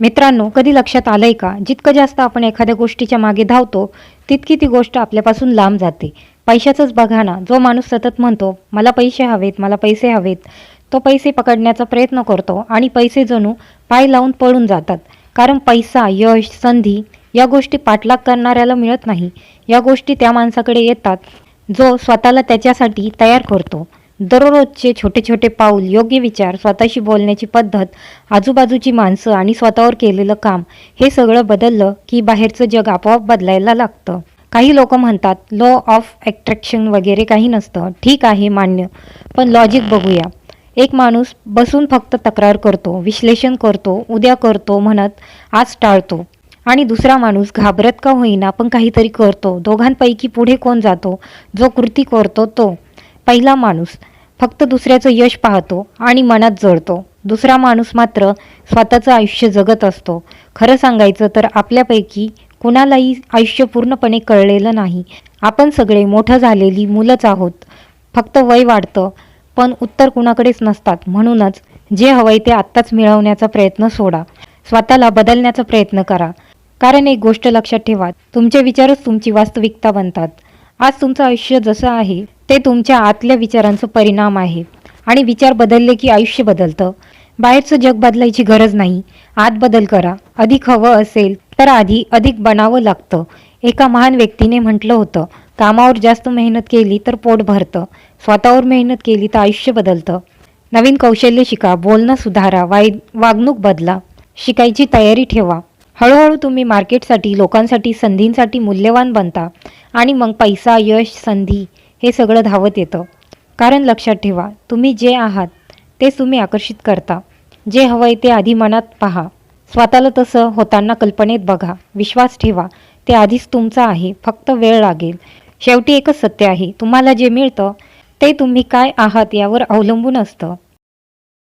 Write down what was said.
मित्रांनो कधी लक्षात आलंय का? जितकं जास्त आपण एखाद्या गोष्टीच्या मागे धावतो तितकी ती गोष्ट आपल्यापासून लांब जाते. पैशाचंच बघा ना जो माणूस सतत म्हणतो मला पैसे हवेत मला पैसे हवेत तो पैसे पकडण्याचा प्रयत्न करतो आणि पैसे जणू पाय लावून पळून जातात. कारण पैसा यश संधी या गोष्टी पाठलाग करणाऱ्याला मिळत नाही. या गोष्टी त्या माणसाकडे येतात जो स्वतःला त्याच्यासाठी तयार करतो. दररोजचे छोटे छोटे पाऊल योग्य विचार स्वतःशी बोलण्याची पद्धत आजूबाजूची माणसं आणि स्वतःवर केलेलं काम हे सगळं बदललं की बाहेरचं जग आपोआप बदलायला लागतं. काही लोक म्हणतात लॉ ऑफ ॲट्रॅक्शन वगैरे काही नसतं. ठीक आहे मान्य. पण लॉजिक बघूया. एक माणूस बसून फक्त तक्रार करतो विश्लेषण करतो उद्या करतो म्हणत आज टाळतो. आणि दुसरा माणूस घाबरत का होईना पण काहीतरी करतो. दोघांपैकी पुढे कोण जातो? जो कृती करतो तो. पहिला माणूस. फक्त दुसऱ्याचं यश पाहतो आणि मनात जळतो. दुसरा माणूस मात्र स्वतःचं आयुष्य जगत असतो. खरं सांगायचं तर आपल्यापैकी कुणालाही आयुष्य पूर्णपणे कळलेलं नाही. आपण सगळे मोठं झालेली मुलंच आहोत. फक्त वय वाढतं पण उत्तर कुणाकडेच नसतात. म्हणूनच जे हवंय ते आत्ताच मिळवण्याचा प्रयत्न सोडा. स्वतःला बदलण्याचा प्रयत्न करा. कारण एक गोष्ट लक्षात ठेवा तुमचे विचारच तुमची वास्तविकता बनतात. आज तुमचं आयुष्य जसं आहे ते तुमच्या आतल्या विचारांचा परिणाम आहे. आणि विचार बदलले की आयुष्य बदलतं. बाहेरचं जग बदलायची गरज नाही. आत बदल करा. अधिक हवं असेल तर आधी अधिक बनावं लागतं. एका महान व्यक्तीने म्हटलं होतं कामावर जास्त मेहनत केली तर पोट भरतं. स्वतःवर मेहनत केली तर आयुष्य बदलतं. नवीन कौशल्य शिका. बोलणं सुधारा. वाई वागणूक बदला. शिकायची तयारी ठेवा. हळूहळू तुम्ही मार्केटसाठी लोकांसाठी संधींसाठी मूल्यवान बनता. आणि मग पैसा यश संधी हे सगळं धावत येतं. कारण लक्षात ठेवा तुम्ही जे आहात तेच तुम्ही आकर्षित करता. जे हवंय ते आधी मनात पहा. स्वतःला तसं होताना कल्पनेत बघा. विश्वास ठेवा ते आधीच तुमचं आहे. फक्त वेळ लागेल. शेवटी एकच सत्य आहे. तुम्हाला जे मिळतं ते तुम्ही काय आहात यावर अवलंबून असतं.